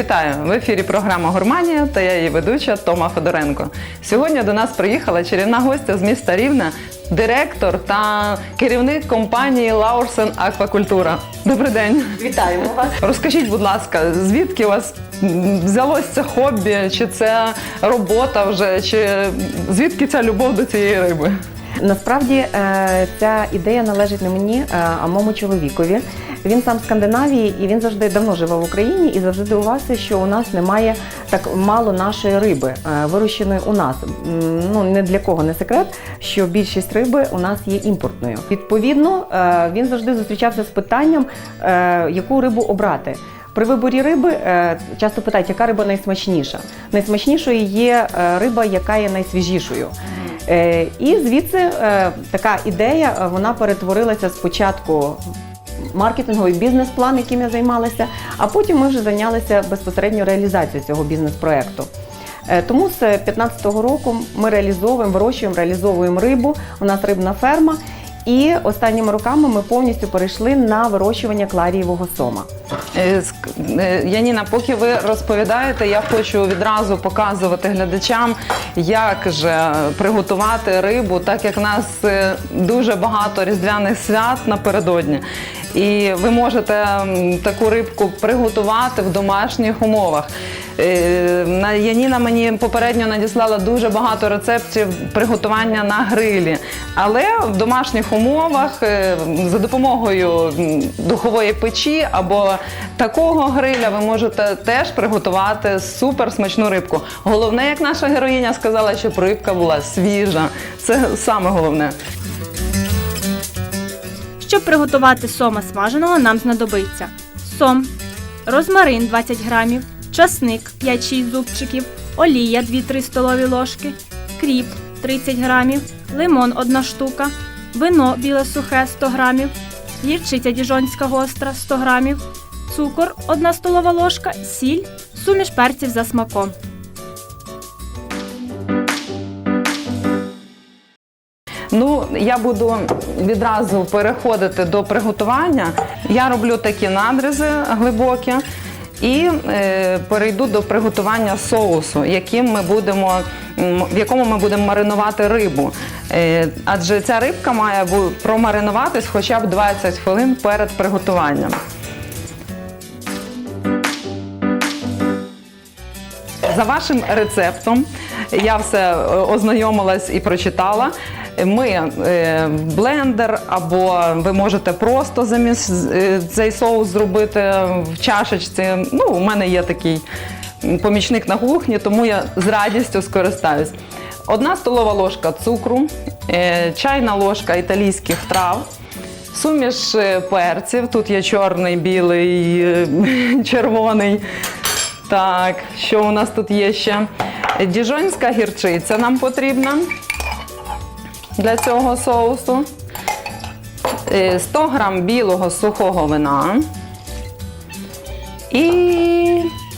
Вітаю! В ефірі програма Гурманія та я її ведуча Тома Федоренко. Сьогодні до нас приїхала чарівна гостя з міста Рівне, директор та керівник компанії Лаурсен Аквакультура. Добрий день! Вітаємо вас. Розкажіть, будь ласка, звідки у вас взялось це хобі, чи це робота вже, чи звідки ця любов до цієї риби? Насправді е, ця ідея належить не мені, е, а моєму чоловікові. Він сам з Скандинавії і він завжди давно живе в Україні і завжди дивувався, що у нас немає так мало нашої риби, е, вирощеної у нас. Ну не для кого не секрет, що більшість риби у нас є імпортною. Відповідно, е, він завжди зустрічався з питанням, е, яку рибу обрати. При виборі риби часто питають, яка риба найсмачніша. Найсмачнішою є риба, яка є найсвіжішою. І звідси така ідея вона перетворилася спочатку маркетинговий бізнес-план, яким я займалася, а потім ми вже зайнялися безпосередньо реалізацією цього бізнес-проекту. Е, Тому з 2015 року ми реалізовуємо, вирощуємо, реалізовуємо рибу. У нас рибна ферма. І останніми роками ми повністю перейшли на вирощування кларієвого сома. Е, е, Яніна, поки ви розповідаєте, я хочу відразу показувати глядачам, як же приготувати рибу, так як в нас дуже багато різдвяних свят напередодні. І ви можете таку рибку приготувати в домашніх умовах. Е, на- Яніна мені попередньо надіслала дуже багато рецептів приготування на грилі, але в домашніх умовах е, за допомогою духової печі або такого гриля ви можете теж приготувати супер смачну рибку. Головне, як наша героїня сказала, щоб рибка була свіжа. Це саме головне. Щоб приготувати сома смаженого, нам знадобиться сом, розмарин 20 грамів, часник 5-6 зубчиків, олія 2-3 столові ложки, кріп 30 грамів, лимон 1 штука, вино біле сухе 100 грамів, гірчиця діжонська гостра 100 грамів, цукор 1 столова ложка, сіль, суміш перців за смаком. Ну, я буду відразу переходити до приготування. Я роблю такі надрізи глибокі і е, перейду до приготування соусу, яким ми будемо, в якому ми будемо маринувати рибу. Е, адже ця рибка має промаринуватись хоча б 20 хвилин перед приготуванням. За вашим рецептом я все е, ознайомилась і прочитала. Ми е, блендер, або ви можете просто замість е, цей соус зробити в чашечці. Ну, у мене є такий помічник на кухні, тому я з радістю скористаюсь. Одна столова ложка цукру, е, чайна ложка італійських трав. Суміш перців. Тут є чорний, білий, червоний. Так, що у нас тут є ще? Діжонська гірчиця нам потрібна для цього соусу. Е, 100 грам білого сухого вина. І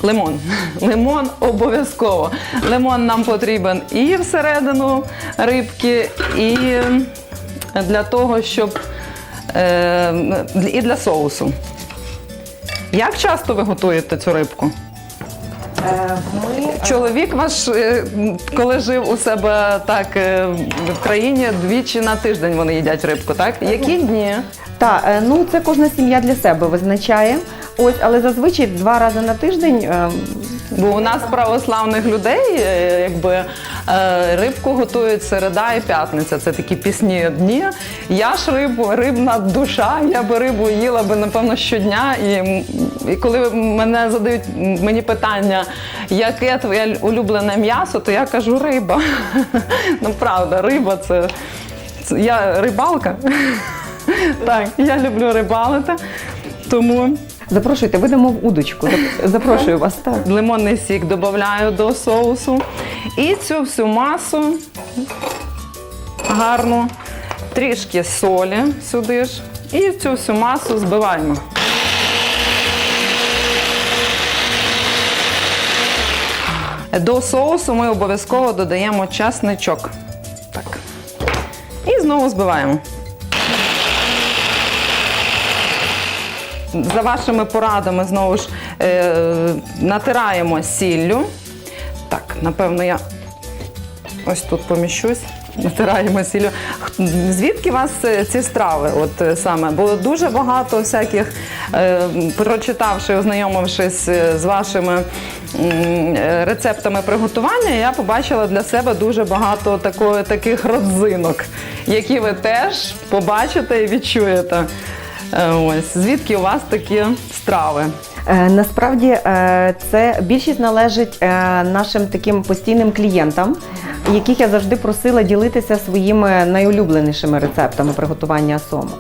лимон. Лимон обов'язково. Лимон нам потрібен і всередину рибки, і для того, щоб е, і для соусу. Як часто ви готуєте цю рибку? Ми Чоловік ваш, е, коли жив у себе так е, в країні, двічі на тиждень вони їдять рибку, так? Які дні? Так, е, ну це кожна сім'я для себе визначає. Ось, але зазвичай два рази на тиждень. е, Бо у нас православних людей е, якби е, рибку готують середа і п'ятниця. Це такі пісні дні. Я ж рибу, рибна душа, я би рибу їла би напевно щодня. І, і коли мене задають мені питання, яке твоє улюблене м'ясо, то я кажу риба. Ну правда, риба це, я рибалка. Так, я люблю рибалити. Тому Запрошуйте, видамо в удочку. Запрошую вас. Так. лимонний сік додаю до соусу. І цю всю масу гарну, трішки солі сюди ж. І цю всю масу збиваємо. До соусу ми обов'язково додаємо часничок. Так. І знову збиваємо. за вашими порадами знову ж е, натираємо сіллю. Так, напевно, я ось тут поміщусь. Натираємо сіллю. Звідки у вас е, ці страви? От е, саме? Бо дуже багато всяких, е, прочитавши, ознайомившись е, з вашими рецептами приготування, я побачила для себе дуже багато такої, таких родзинок, які ви теж побачите і відчуєте. Е, Ось звідки у вас такі страви? Е, Насправді е, це більшість належить е, нашим таким постійним клієнтам, яких я завжди просила ділитися своїми найулюбленішими рецептами приготування сому.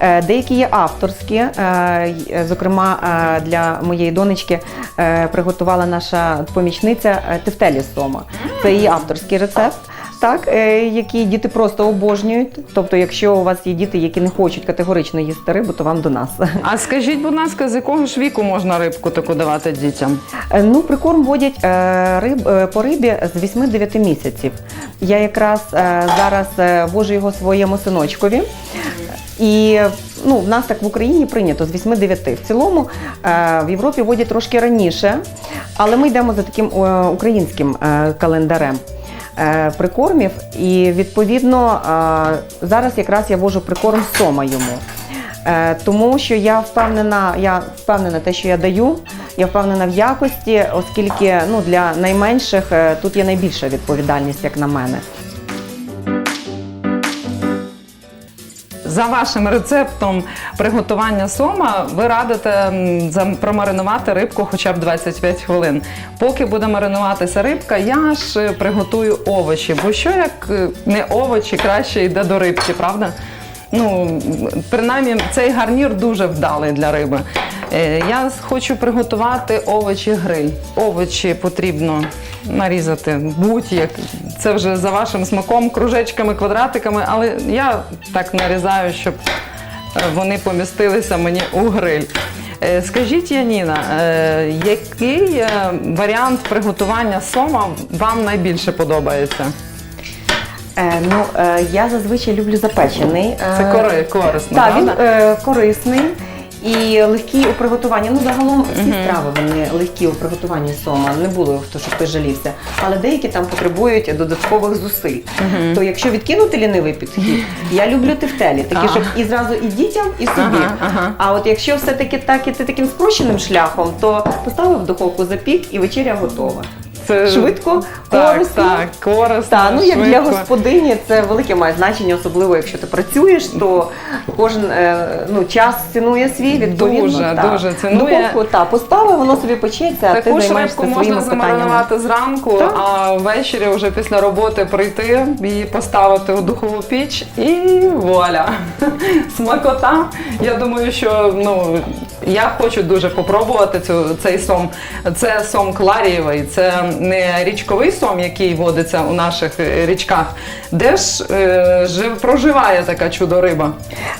Е, Деякі є авторські, е, зокрема е, для моєї донечки приготувала наша помічниця тефтелі сома. Це її авторський рецепт. Так, які діти просто обожнюють. Тобто, якщо у вас є діти, які не хочуть категорично їсти рибу, то вам до нас. А скажіть, будь ласка, з якого ж віку можна рибку таку давати дітям? Ну, прикорм водять риб, по рибі з 8-9 місяців. Я якраз зараз вожу його своєму синочкові. І ну, в нас так в Україні прийнято з 8-9. В цілому е, в Європі водять трошки раніше, але ми йдемо за таким е, українським е, календарем. Прикормів, і відповідно зараз якраз я вожу прикорм сома йому. Тому що я впевнена, я впевнена те, що я даю, я впевнена в якості, оскільки ну, для найменших тут є найбільша відповідальність, як на мене. За вашим рецептом приготування сома ви радите промаринувати рибку хоча б 25 хвилин. Поки буде маринуватися рибка, я ж е, приготую овочі, бо що як е, не овочі краще йде до рибки, правда? Ну, принаймні, цей гарнір дуже вдалий для риби. Е, Я хочу приготувати овочі гриль. Овочі потрібно нарізати будь-як. Це вже за вашим смаком, кружечками, квадратиками, але я так нарізаю, щоб вони помістилися мені у гриль. Е, Скажіть, Яніна, е, який варіант приготування сома вам найбільше подобається? Е, ну, е, я зазвичай люблю запечений. Це кори- корисно, Так, він правда? е, корисний і легкий у приготуванні. Ну, загалом всі страви вони легкі у приготуванні сома. Не було хто щоб хтось жалівся. Але деякі там потребують додаткових зусиль. То якщо відкинути лінивий підхід, я люблю тефтелі, такі, Ага. щоб і зразу і дітям, і собі. Ага, ага. А от якщо все-таки так іти таким спрощеним шляхом, то поставив в духовку запік і вечеря готова. Це Швидко, так, корисно. так, корисно. Так, ну як для господині це велике має значення, особливо якщо ти працюєш, то кожен е, ну, час цінує свій відповідно. Дуже, та. дуже цінує. Духовку, та, поставив, воно собі печеться, а ти Таку займаєшся своїми можна питаннями. замаринувати зранку, Так. а ввечері вже після роботи прийти і поставити у духову піч і вуаля. Смакота. Я думаю, що ну я хочу дуже попробувати цю цей сом. Це сом Кларієвий, це не річковий сом, який водиться у наших е, річках. Де ж е, жив, проживає така чудо риба?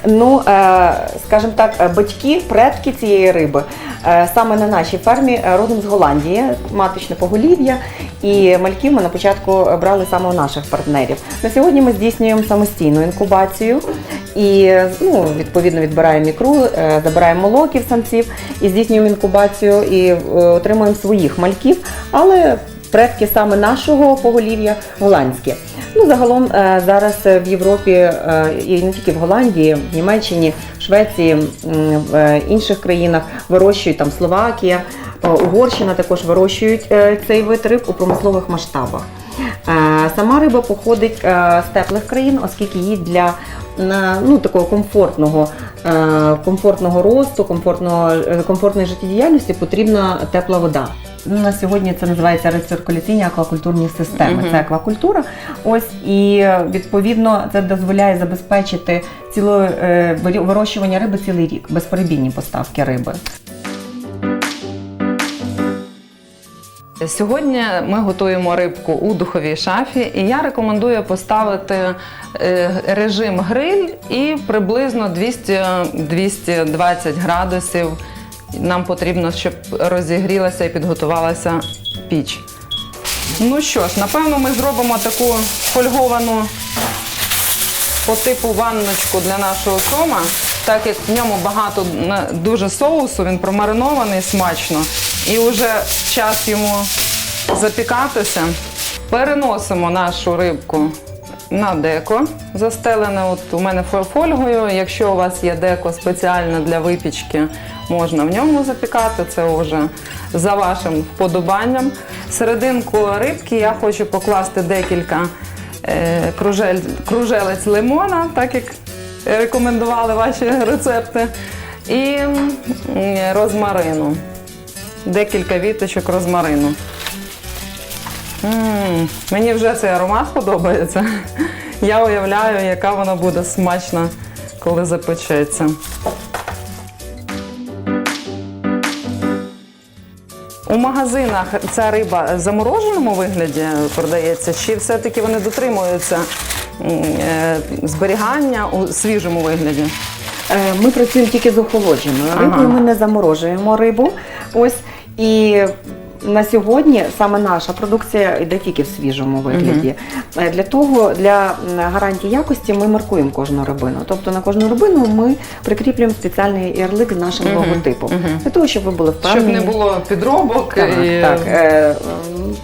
Ну, е, скажімо так, батьки, предки цієї риби е, саме на нашій фермі родом з Голландії, маточне поголів'я, і мальків ми на початку брали саме у наших партнерів. На сьогодні ми здійснюємо самостійну інкубацію і ну, відповідно відбираємо ікру, е, забираємо молоків самців і здійснюємо інкубацію і е, отримуємо своїх мальків, але предки саме нашого поголів'я голландські. Ну, загалом е, зараз в Європі і не тільки в Голландії, в Німеччині, Швеції, в інших країнах вирощують там Словакія, Угорщина також вирощують цей вид риб у промислових масштабах. Е, Сама риба походить е, з теплих країн, оскільки їй для ну, такого комфортного, е, комфортного росту, комфортного, комфортної життєдіяльності потрібна тепла вода. На сьогодні це називається рециркуляційні аквакультурні системи. Мгм. Це аквакультура. Ось і відповідно це дозволяє забезпечити ціло е, вирощування риби цілий рік, безперебійні поставки риби. Сьогодні ми готуємо рибку у духовій шафі, і я рекомендую поставити е, режим гриль і приблизно 200-220 градусів. Нам потрібно, щоб розігрілася і підготувалася піч. Ну що ж, напевно, ми зробимо таку фольговану по типу ванночку для нашого сома. Так як в ньому багато дуже соусу, він промаринований смачно. І вже час йому запікатися. Переносимо нашу рибку на деко, застелене от у мене фо- фольгою. Якщо у вас є деко спеціальне для випічки, можна в ньому запікати. Це вже за вашим вподобанням. Серединку рибки я хочу покласти декілька е, кружель, кружелець лимона, так як рекомендували ваші рецепти, і розмарину. Декілька віточок розмарину. М, Мені вже цей аромат подобається. Я уявляю, яка вона буде смачна, коли запечеться. У магазинах ця риба в замороженому вигляді продається, чи все-таки вони дотримуються е, зберігання у свіжому вигляді? Е, Ми працюємо тільки з охолодженою Ага. ми не заморожуємо рибу. Ось і на сьогодні саме наша продукція йде тільки в свіжому вигляді. Угу. Для того, для гарантії якості, ми маркуємо кожну рибину. Тобто на кожну рибину ми прикріплюємо спеціальний ярлик з нашим угу. логотипом. Угу. Для того, щоб ви були впевнені. Щоб не було підробок. Так, і... так. Е,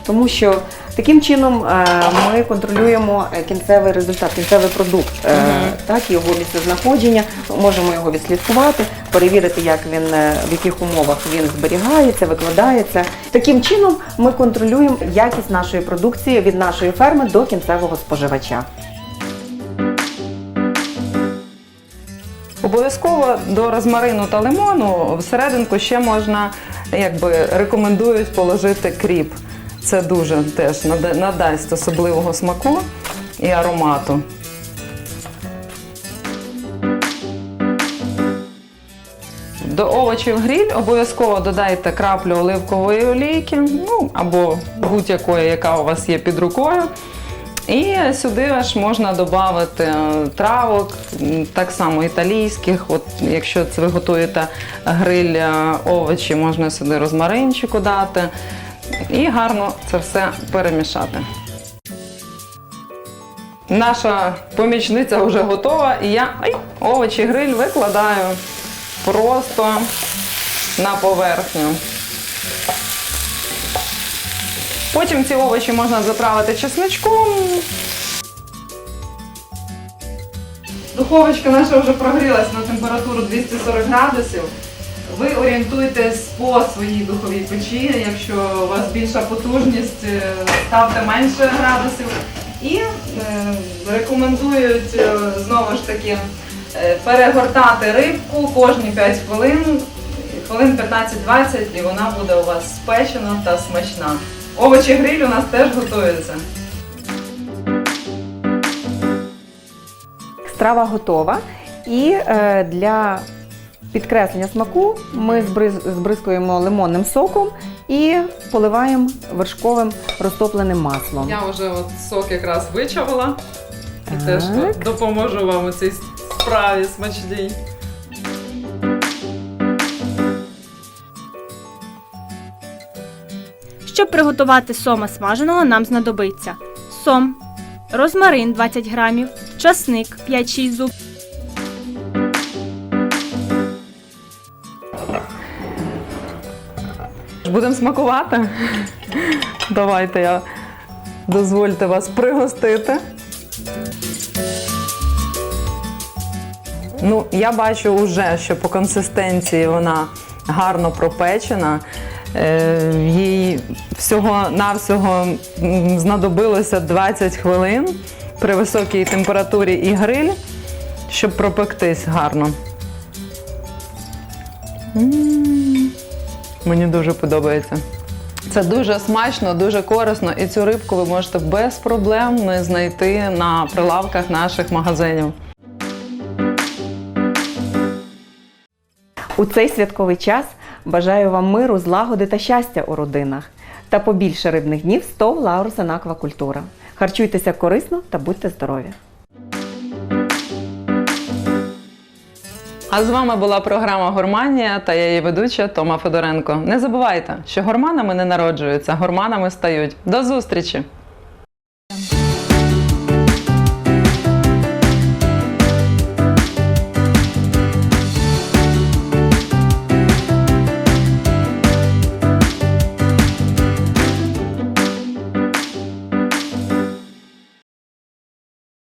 тому що таким чином е, ми контролюємо кінцевий результат, кінцевий продукт, Мгм. так, його місцезнаходження, можемо його відслідкувати, перевірити, як він, е, в яких умовах він зберігається, викладається. Таким чином ми контролюємо якість нашої продукції від нашої ферми до кінцевого споживача. Обов'язково до розмарину та лимону всерединку ще можна, якби рекомендують положити кріп. Це дуже теж надасть особливого смаку і аромату. До овочів гриль обов'язково додайте краплю оливкової олійки, ну або будь-якої, яка у вас є під рукою. І сюди аж можна додати е, травок, так само італійських. От якщо ви готуєте гриль е, овочі, можна сюди розмаринчику дати. І гарно це все перемішати. Наша помічниця вже готова, і я ай, овочі гриль викладаю просто на поверхню. Потім ці овочі можна заправити чесничком. Духовочка наша вже прогрілась на температуру 240 градусів. Ви орієнтуєтесь по своїй духовій печі. Якщо у вас більша потужність, е, ставте менше градусів. І е, рекомендують е, знову ж таки е, перегортати рибку кожні 5 хвилин, хвилин 15-20, і вона буде у вас спечена та смачна. Овочі гриль у нас теж готуються. Страва готова. І е, для підкреслення смаку ми збризкуємо лимонним соком і поливаємо вершковим розтопленим маслом. Я вже от сок якраз вичавила і Так. теж допоможу вам у цій справі смачній. Щоб приготувати сома смаженого, нам знадобиться сом, розмарин 20 грамів, часник 5-6 зуб, Будемо смакувати. Давайте я дозвольте вас пригостити. Ну, я бачу вже, що по консистенції вона гарно пропечена. Е, Їй всього-навсього знадобилося 20 хвилин при високій температурі і гриль, щоб пропектись гарно. Мені дуже подобається. Це дуже смачно, дуже корисно, і цю рибку ви можете без проблем знайти на прилавках наших магазинів. У цей святковий час бажаю вам миру, злагоди та щастя у родинах та побільше рибних днів з ТОВ Лаурсен Аквакультура. Харчуйтеся корисно та будьте здорові! А з вами була програма Гурманія та я її ведуча Тома Федоренко. Не забувайте, що гурманами не народжуються, гурманами стають. До зустрічі!